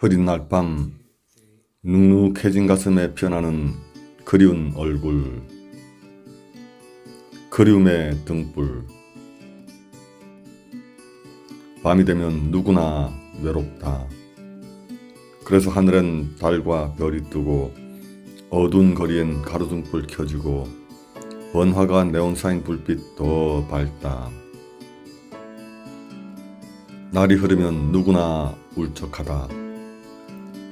흐린 날 밤 눅눅해진 가슴에 피어나는 그리운 얼굴 그리움의 등불 밤이 되면 누구나 외롭다. 그래서 하늘엔 달과 별이 뜨고 어두운 거리엔 가로등불 켜지고 번화가 네온사인 불빛 더 밝다. 날이 흐르면 누구나 울적하다.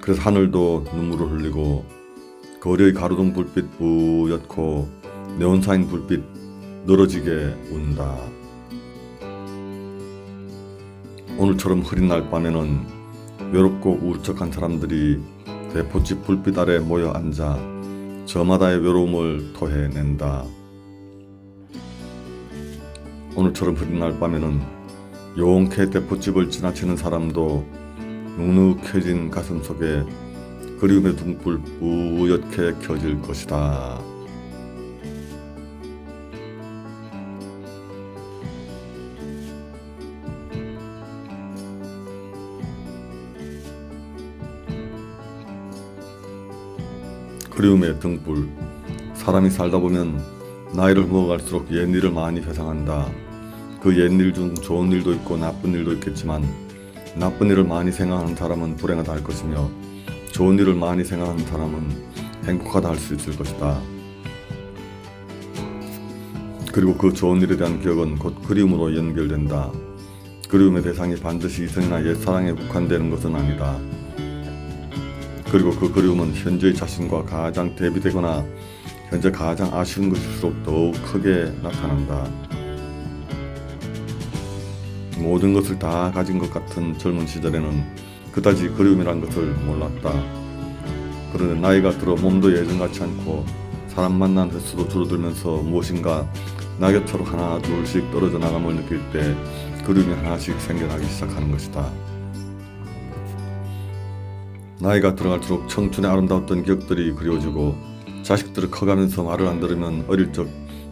그래서 하늘도 눈물을 흘리고 거리의 가로등 불빛 뿌옇고 네온사인 불빛 늘어지게 운다. 오늘처럼 흐린 날 밤에는 외롭고 울적한 사람들이 대포집 불빛 아래 모여 앉아 저마다의 외로움을 토해낸다. 오늘처럼 흐린 날 밤에는 용케 대포집을 지나치는 사람도 눅눅해진 가슴 속에 그리움의 등불 뿌옇게 켜질 것이다. 그리움의 등불 사람이 살다 보면 나이를 먹어갈수록 옛 일을 많이 회상한다. 그 옛 일 중 좋은 일도 있고 나쁜 일도 있겠지만 나쁜 일을 많이 생각하는 사람은 불행하다 할 것이며 좋은 일을 많이 생각하는 사람은 행복하다 할 수 있을 것이다. 그리고 그 좋은 일에 대한 기억은 곧 그리움으로 연결된다. 그리움의 대상이 반드시 이성이나 옛사랑에 국한되는 것은 아니다. 그리고 그 그리움은 현재의 자신과 가장 대비되거나 현재 가장 아쉬운 것일수록 더욱 크게 나타난다. 모든 것을 다 가진 것 같은 젊은 시절에는 그다지 그리움이란 것을 몰랐다. 그런데 나이가 들어 몸도 예전같지 않고 사람 만난 횟수도 줄어들면서 무엇인가 낙엽처럼 하나 둘씩 떨어져 나감을 느낄 때 그리움이 하나씩 생겨나기 시작하는 것이다. 나이가 들어갈수록 청춘의 아름다웠던 기억들이 그리워지고 자식들을 커가면서 말을 안 들으면 어릴 적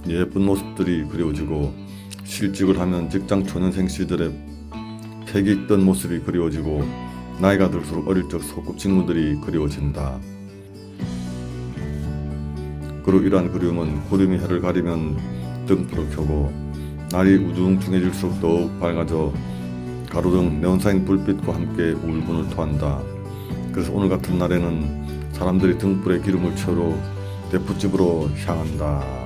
예쁜 모습들이 그리워지고 실직을 하면 직장 초년생 시절에 패기 있던 모습이 그리워지고 나이가 들수록 어릴 적 소꿉친구들이 그리워진다. 그리고 이러한 그리움은 구름이 해를 가리면 등불을 켜고 날이 우중충해질수록 더욱 밝아져 가로등 네온사인 불빛과 함께 울분을 토한다. 그래서 오늘 같은 날에는 사람들이 등불에 기름을 채우러 대포집으로 향한다.